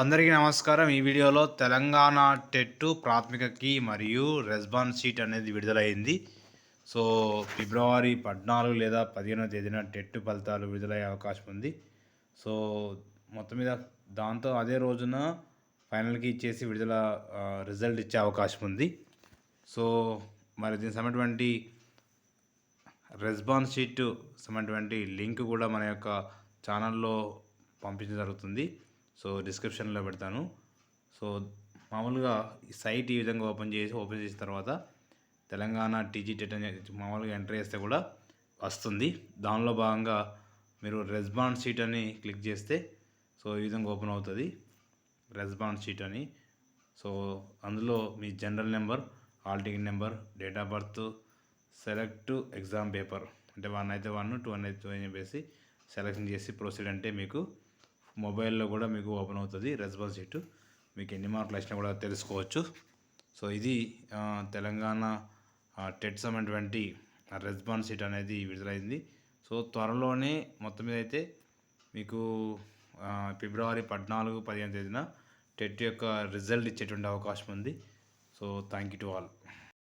అందరికీ నమస్కారం. ఈ వీడియోలో తెలంగాణ టెట్టు ప్రాథమిక కీ మరియు రెస్పాన్స్ షీట్ అనేది విడుదలైంది. సో ఫిబ్రవరి పద్నాలుగు లేదా పదిహేనో తేదీన టెట్టు ఫలితాలు విడుదలయ్యే అవకాశం ఉంది. సో మొత్తం మీద దాంతో అదే రోజున ఫైనల్కి ఇచ్చేసి విడుదల రిజల్ట్ ఇచ్చే అవకాశం ఉంది. సో మరి దీనికి సంబంధించినటువంటి రెస్పాన్స్ షీట్ సంబంధించినటువంటి లింక్ కూడా మన యొక్క ఛానల్లో పంపించడం జరుగుతుంది. సో డిస్క్రిప్షన్లో పెడతాను. సో మామూలుగా ఈ సైట్ ఈ విధంగా ఓపెన్ చేసి ఓపెన్ చేసిన తర్వాత తెలంగాణ టీజీటెట్ అని మామూలుగా ఎంటర్ చేస్తే కూడా వస్తుంది. దానిలో భాగంగా మీరు రెస్పాన్స్ షీట్ అని క్లిక్ చేస్తే సో ఈ విధంగా ఓపెన్ అవుతుంది. రెస్పాన్స్ షీట్ అని. సో అందులో మీ general number hall ticket number date of birth select exam paper అంటే వన్ అయితే వన్ టూ అని అయితే టూ అని చెప్పేసి సెలెక్షన్ చేసి ప్రొసీడ్ అంటే మీకు మొబైల్లో కూడా మీకు ఓపెన్ అవుతుంది రెస్పాన్స్ షీట్ మీకు ఎన్ని మార్కులు వచ్చినా కూడా తెలుసుకోవచ్చు. సో ఇది తెలంగాణ టెట్ సంబంధించినటువంటి రెస్పాన్స్ షీట్ అనేది విడుదలైంది. సో త్వరలోనే మొత్తం మీద అయితే మీకు ఫిబ్రవరి పద్నాలుగు పదిహేను తేదీన టెట్ యొక్క రిజల్ట్ ఇచ్చేటువంటి అవకాశం ఉంది. So thank you to all.